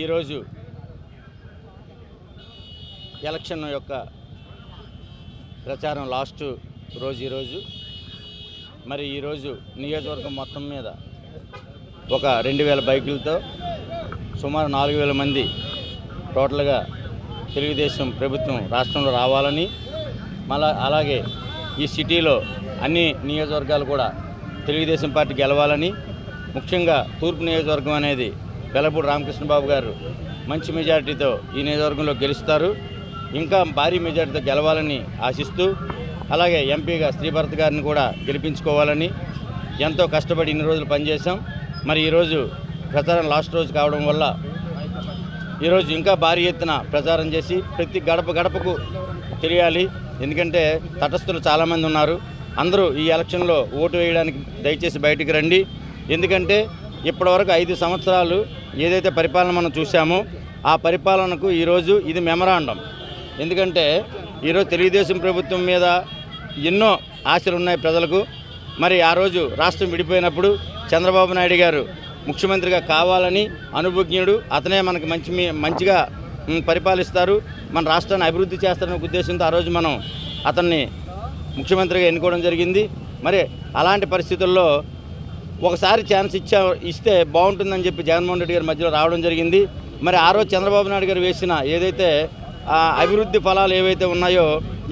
ఈరోజు ఎలక్షన్ యొక్క ప్రచారం లాస్ట్ రోజు ఈరోజు. మరి ఈరోజు నియోజకవర్గం మొత్తం మీద ఒక రెండు వేల బైకులతో సుమారు నాలుగు వేల మంది టోటల్గా తెలుగుదేశం ప్రభుత్వం రాష్ట్రంలో రావాలని మళ్ళా అలాగే ఈ సిటీలో అన్ని నియోజకవర్గాలు కూడా తెలుగుదేశం పార్టీ గెలవాలని ముఖ్యంగా తూర్పు నియోజకవర్గం అనేది వెలపూడి రామకృష్ణబాబు గారు మంచి మెజారిటీతో ఈ నియోజకవర్గంలో గెలుస్తారు. ఇంకా భారీ మెజారిటీతో గెలవాలని ఆశిస్తూ అలాగే ఎంపీగా శ్రీభరత్ గారిని కూడా గెలిపించుకోవాలని ఎంతో కష్టపడి ఇన్ని రోజులు పనిచేశాం. మరి ఈరోజు ప్రచారం లాస్ట్ రోజు కావడం వల్ల ఈరోజు ఇంకా భారీ ఎత్తున ప్రచారం చేసి ప్రతి గడప గడపకు తెలియాలి. ఎందుకంటే తటస్థులు చాలామంది ఉన్నారు. అందరూ ఈ ఎలక్షన్లో ఓటు వేయడానికి దయచేసి బయటికి రండి. ఎందుకంటే ఇప్పటివరకు ఐదు సంవత్సరాలు ఏదైతే పరిపాలన మనం చూసామో ఆ పరిపాలనకు ఈరోజు ఇది మెమరాండం. ఎందుకంటే ఈరోజు తెలుగుదేశం ప్రభుత్వం మీద ఎన్నో ఆశలు ఉన్నాయి ప్రజలకు. మరి ఆ రోజు రాష్ట్రం విడిపోయినప్పుడు చంద్రబాబు నాయుడు గారు ముఖ్యమంత్రిగా కావాలని అనుభజ్ఞుడు అతనే మనకి మంచి మంచిగా పరిపాలిస్తారు. మన రాష్ట్రాన్ని అభివృద్ధి చేస్తారనే ఉద్దేశంతో ఆ రోజు మనం అతన్ని ముఖ్యమంత్రిగా ఎన్నుకోవడం జరిగింది. మరి అలాంటి పరిస్థితుల్లో ఒకసారి ఛాన్స్ ఇచ్చా ఇస్తే బాగుంటుందని చెప్పి జగన్మోహన్ రెడ్డి గారి మధ్యలో రావడం జరిగింది. మరి ఆ రోజు చంద్రబాబు నాయుడు గారు వేసిన ఏదైతే అభివృద్ధి ఫలాలు ఏవైతే ఉన్నాయో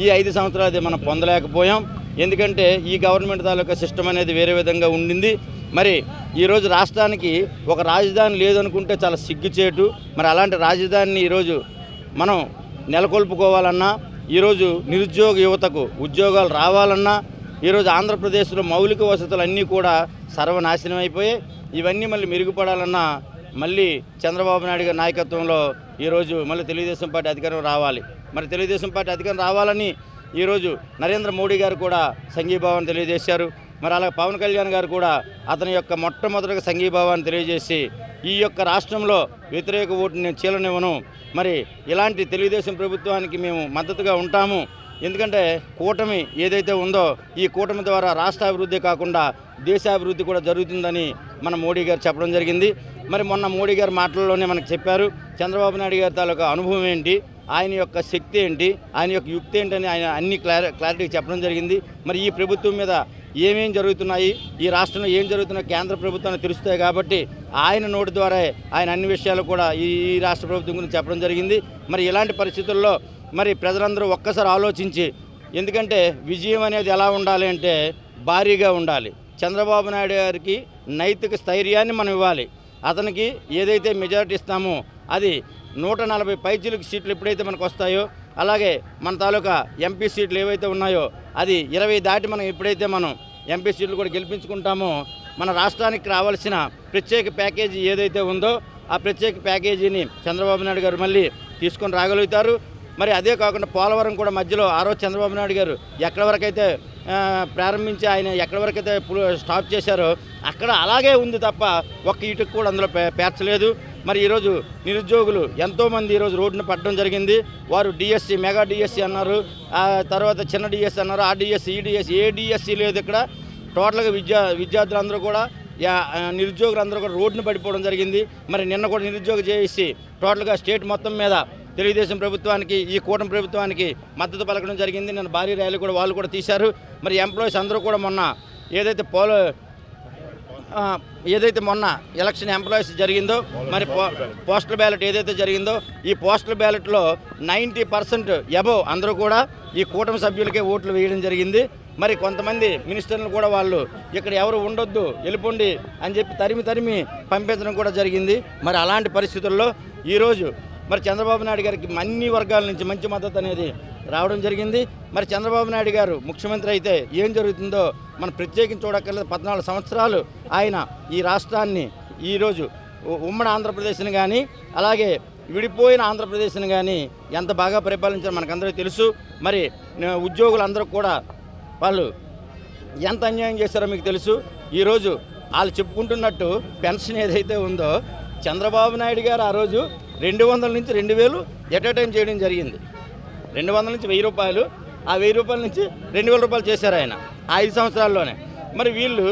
ఈ ఐదు సంవత్సరాలు అది మనం పొందలేకపోయాం. ఎందుకంటే ఈ గవర్నమెంట్ తాలూకా సిస్టమ్ అనేది వేరే విధంగా ఉండింది. మరి ఈరోజు రాష్ట్రానికి ఒక రాజధాని లేదనుకుంటే చాలా సిగ్గుచేటు. మరి అలాంటి రాజధానిని ఈరోజు మనం నెలకొల్పుకోవాలన్నా ఈరోజు నిరుద్యోగ యువతకు ఉద్యోగాలు రావాలన్నా ఈరోజు ఆంధ్రప్రదేశ్లో మౌలిక వసతులు అన్నీ కూడా సర్వనాశనం అయిపోయాయి ఇవన్నీ మళ్ళీ మెరుగుపడాలన్నా మళ్ళీ చంద్రబాబు నాయుడు గారి నాయకత్వంలో ఈరోజు మళ్ళీ తెలుగుదేశం పార్టీ అధికారం రావాలి. మరి తెలుగుదేశం పార్టీ అధికారం రావాలని ఈరోజు నరేంద్ర మోడీ గారు కూడా సంఘీభావాన్ని తెలియజేశారు. మరి అలాగే పవన్ కళ్యాణ్ గారు కూడా అతని యొక్క మొట్టమొదటిగా సంఘీభావాన్ని తెలియజేసి ఈ యొక్క రాష్ట్రంలో వ్యతిరేక ఓటుని నేను చీలనివ్వను. మరి ఇలాంటి తెలుగుదేశం ప్రభుత్వానికి మేము మద్దతుగా ఉంటాము. ఎందుకంటే కూటమి ఏదైతే ఉందో ఈ కూటమి ద్వారా రాష్ట్ర అభివృద్ధి కాకుండా దేశాభివృద్ధి కూడా జరుగుతుందని మన మోడీ గారు చెప్పడం జరిగింది. మరి మొన్న మోడీ గారు మాటల్లోనే మనకు చెప్పారు చంద్రబాబు నాయుడు గారి తాలూకా అనుభవం ఏంటి ఆయన యొక్క శక్తి ఏంటి ఆయన యొక్క యుక్తి ఏంటని ఆయన అన్ని క్లారి క్లారిటీ చెప్పడం జరిగింది. మరి ఈ ప్రభుత్వం మీద ఏమేం జరుగుతున్నాయి ఈ రాష్ట్రంలో ఏం జరుగుతున్నాయి కేంద్ర ప్రభుత్వాన్ని తెలుస్తాయి కాబట్టి ఆయన నోటి ద్వారా ఆయన అన్ని విషయాలు కూడా ఈ రాష్ట్ర ప్రభుత్వం గురించి చెప్పడం జరిగింది. మరి ఇలాంటి పరిస్థితుల్లో మరి ప్రజలందరూ ఒక్కసారి ఆలోచించి ఎందుకంటే విజయం అనేది ఎలా ఉండాలి అంటే భారీగా ఉండాలి. చంద్రబాబు నాయుడు గారికి నైతిక స్థైర్యాన్ని మనం ఇవ్వాలి. అతనికి ఏదైతే మెజారిటీ ఇస్తామో అది నూట నలభై పైచీలకు సీట్లు ఎప్పుడైతే మనకు వస్తాయో అలాగే మన తాలూకా ఎంపీ సీట్లు ఏవైతే ఉన్నాయో అది ఇరవై దాటి మనం ఎప్పుడైతే మనం ఎంపీ సీట్లు కూడా గెలిపించుకుంటామో మన రాష్ట్రానికి రావాల్సిన ప్రత్యేక ప్యాకేజీ ఏదైతే ఉందో ఆ ప్రత్యేక ప్యాకేజీని చంద్రబాబు నాయుడు గారు మళ్ళీ తీసుకొని రాగలుగుతారు. మరి అదే కాకుండా పోలవరం కూడా మధ్యలో ఆ రోజు చంద్రబాబు నాయుడు గారు ఎక్కడి వరకైతే ప్రారంభించి ఆయన ఎక్కడి వరకైతే స్టాప్ చేశారో అక్కడ అలాగే ఉంది తప్ప ఒక్క ఇటుకు కూడా అందులో పే- పేర్చలేదు. మరి ఈరోజు నిరుద్యోగులు ఎంతోమంది ఈరోజు రోడ్డున పడడం జరిగింది. వారు డిఎస్సి మెగా డిఎస్సి అన్నారు. ఆ తర్వాత చిన్న డిఎస్సి అన్నారు. ఆ డిఎస్సి ఈ డిఎస్సి ఏ డిఎస్సి లేదు ఇక్కడ. టోటల్గా విద్యా విద్యార్థులందరూ కూడా యా నిరుద్యోగులందరూ కూడా రోడ్డును పడిపోవడం జరిగింది. మరి నిన్న కూడా నిరుద్యోగ చేసి టోటల్గా స్టేట్ మొత్తం మీద తెలుగుదేశం ప్రభుత్వానికి ఈ కూటమి ప్రభుత్వానికి మద్దతు పలకడం జరిగింది. నేను భారీ ర్యాలీ కూడా వాళ్ళు కూడా తీశారు. మరి ఎంప్లాయీస్ అందరూ కూడా మొన్న ఏదైతే పోలో ఏదైతే మొన్న ఎలక్షన్ ఎంప్లాయీస్ జరిగిందో మరి పో- పోస్టల్ బ్యాలెట్ ఏదైతే జరిగిందో ఈ పోస్టల్ బ్యాలెట్లో నైంటీ పర్సెంట్ ఎబవ్ అందరూ కూడా ఈ కూటమి సభ్యులకే ఓట్లు వేయడం జరిగింది. మరి కొంతమంది మినిస్టర్లు కూడా వాళ్ళు ఇక్కడ ఎవరు ఉండొద్దు వెళ్ళిపోండి అని చెప్పి తరిమి తరిమి పంపించడం కూడా జరిగింది. మరి అలాంటి పరిస్థితుల్లో ఈరోజు మరి చంద్రబాబు నాయుడు గారికి అన్ని వర్గాల నుంచి మంచి మద్దతు అనేది రావడం జరిగింది. మరి చంద్రబాబు నాయుడు గారు ముఖ్యమంత్రి అయితే ఏం జరుగుతుందో మనం ప్రత్యేకించి చూడక్కర్లేదు. పద్నాలుగు సంవత్సరాలు ఆయన ఈ రాష్ట్రాన్ని ఈరోజు ఉమ్మడి ఆంధ్రప్రదేశ్ని కానీ అలాగే విడిపోయిన ఆంధ్రప్రదేశ్ని కానీ ఎంత బాగా పరిపాలించారో మనకందరికీ తెలుసు. మరి ఉద్యోగులందరూ కూడా వాళ్ళు ఎంత అన్యాయం చేశారో మీకు తెలుసు. ఈరోజు వాళ్ళు చెప్పుకుంటున్నట్టు పెన్షన్ ఏదైతే ఉందో చంద్రబాబు నాయుడు గారు ఆ రోజు రెండు వందల నుంచి రెండు వేలు ఎట్ టైం చేయడం జరిగింది. రెండు వందల నుంచి వెయ్యి రూపాయలు ఆ వెయ్యి రూపాయల నుంచి రెండు వేల రూపాయలు చేశారు ఆయన ఆ ఐదు సంవత్సరాల్లోనే. మరి వీళ్ళు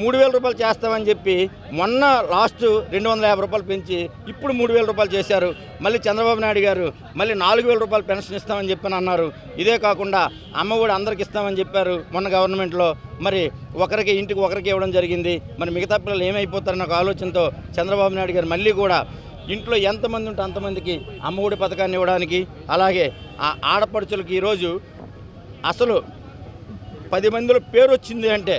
మూడు వేల రూపాయలు చేస్తామని చెప్పి మొన్న లాస్ట్ రెండు వందల యాభై రూపాయలు పెంచి ఇప్పుడు మూడు వేల రూపాయలు చేశారు. మళ్ళీ చంద్రబాబు నాయుడు గారు మళ్ళీ నాలుగు వేల రూపాయలు పెన్షన్ ఇస్తామని చెప్పని అన్నారు. ఇదే కాకుండా అమ్మ ఒడి అందరికి ఇస్తామని చెప్పారు మొన్న గవర్నమెంట్లో. మరి ఒకరికి ఇంటికి ఒకరికి ఇవ్వడం జరిగింది. మరి మిగతా పిల్లలు ఏమైపోతారన్న ఒక ఆలోచనతో చంద్రబాబు నాయుడు గారు మళ్ళీ కూడా ఇంట్లో ఎంతమంది ఉంటే అంతమందికి అమ్మఒడి పథకాన్ని ఇవ్వడానికి అలాగే ఆ ఆడపడుచులకి ఈరోజు అసలు పది మందిలో పేరు వచ్చింది అంటే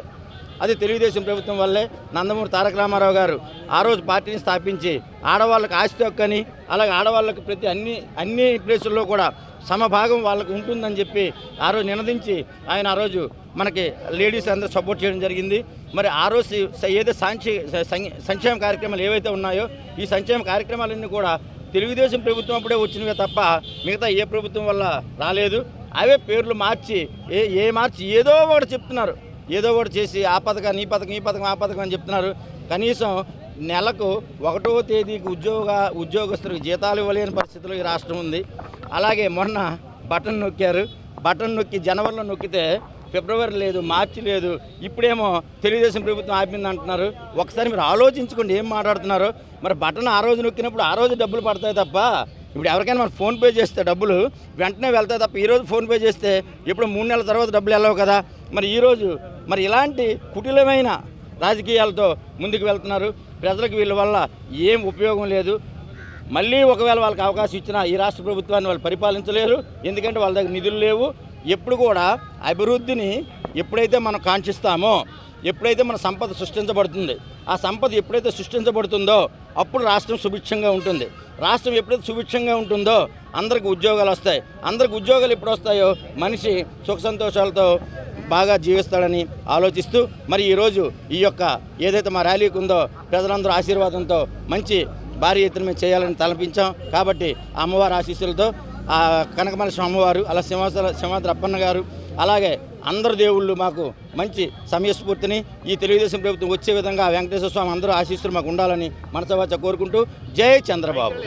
అది తెలుగుదేశం ప్రభుత్వం వల్లే నందమూరి తారక రామారావు గారు ఆ రోజు పార్టీని స్థాపించి ఆడవాళ్ళకి ఆస్తి హక్కని అలాగే ఆడవాళ్ళకి ప్రతి అన్ని అన్ని ప్లేసుల్లో కూడా సమభాగం వాళ్ళకు ఉంటుందని చెప్పి ఆ రోజు నినదించి ఆయన ఆ రోజు మనకి లేడీస్ అందరూ సపోర్ట్ చేయడం జరిగింది. మరి ఆ రోజు ఏదో సాంక్షి సంక్షేమ కార్యక్రమాలు ఏవైతే ఉన్నాయో ఈ సంక్షేమ కార్యక్రమాలన్నీ కూడా తెలుగుదేశం ప్రభుత్వం అప్పుడే వచ్చినవే తప్ప మిగతా ఏ ప్రభుత్వం వల్ల రాలేదు. అవే పేర్లు మార్చి ఏ ఏ మార్చి ఏదో ఒకటి చెప్తున్నారు. ఏదో ఒకటి చేసి ఆ పథకం ఈ పథకం ఈ పథకం ఆ పథకం అని చెప్తున్నారు. కనీసం నెలకు ఒకటో తేదీకి ఉద్యోగ ఉద్యోగస్తులకు జీతాలు ఇవ్వలేని పరిస్థితిలో ఈ రాష్ట్రం ఉంది. అలాగే మొన్న బటన్ నొక్కారు. బటన్ నొక్కి జనవరిలో నొక్కితే ఫిబ్రవరి లేదు మార్చి లేదు. ఇప్పుడేమో తెలుగుదేశం ప్రభుత్వం ఆపింది అంటున్నారు ఒకసారి మీరు ఆలోచించుకోండి ఏం మాట్లాడుతున్నారు. మరి బటన్ ఆ రోజు నొక్కినప్పుడు ఆ రోజు డబ్బులు పడతాయి తప్ప ఇప్పుడు ఎవరికైనా మనం ఫోన్పే చేస్తే డబ్బులు వెంటనే వెళ్తాయి తప్ప ఈరోజు ఫోన్పే చేస్తే ఇప్పుడు మూడు నెలల తర్వాత డబ్బులు వెళ్ళవు కదా. మరి ఈరోజు మరి ఇలాంటి కుటిలమైన రాజకీయాలతో ముందుకు వెళ్తున్నారు. ప్రజలకు వీళ్ళ వల్ల ఏం ఉపయోగం లేదు. మళ్ళీ ఒకవేళ వాళ్ళకి అవకాశం ఇచ్చినా ఈ రాష్ట్ర ప్రభుత్వాన్ని వాళ్ళు పరిపాలించలేరు. ఎందుకంటే వాళ్ళ దగ్గర నిధులు లేవు. ఎప్పుడు కూడా అభివృద్ధిని ఎప్పుడైతే మనం కాంక్షిస్తామో ఎప్పుడైతే మన సంపద సృష్టించబడుతుంది ఆ సంపద ఎప్పుడైతే సృష్టించబడుతుందో అప్పుడు రాష్ట్రం సుభిక్షంగా ఉంటుంది. రాష్ట్రం ఎప్పుడైతే సుభిక్షంగా ఉంటుందో అందరికి ఉద్యోగాలు వస్తాయి. అందరికి ఉద్యోగాలు ఎప్పుడు వస్తాయో? మనిషి సుఖ సంతోషాలతో బాగా జీవిస్తాడని ఆలోచిస్తూ మరి ఈరోజు ఈ యొక్క ఏదైతే మా ర్యాలీకి ఉందో ప్రజలందరూ ఆశీర్వాదంతో మంచి భారీ ఎత్తున మేము చేయాలని తలపించాం. కాబట్టి అమ్మవారి ఆశీస్సులతో ఆ కనకమల స్వామివారు అలా సింహాసన సింహాద్రి అప్పన్న గారు అలాగే అందరు దేవుళ్ళు మాకు మంచి సమయస్ఫూర్తిని ఈ తెలుగుదేశం ప్రభుత్వం వచ్చే విధంగా వెంకటేశ్వర స్వామి అందరూ ఆశీస్సులు మాకు ఉండాలని మనసవాచ కోరుకుంటూ జై చంద్రబాబు.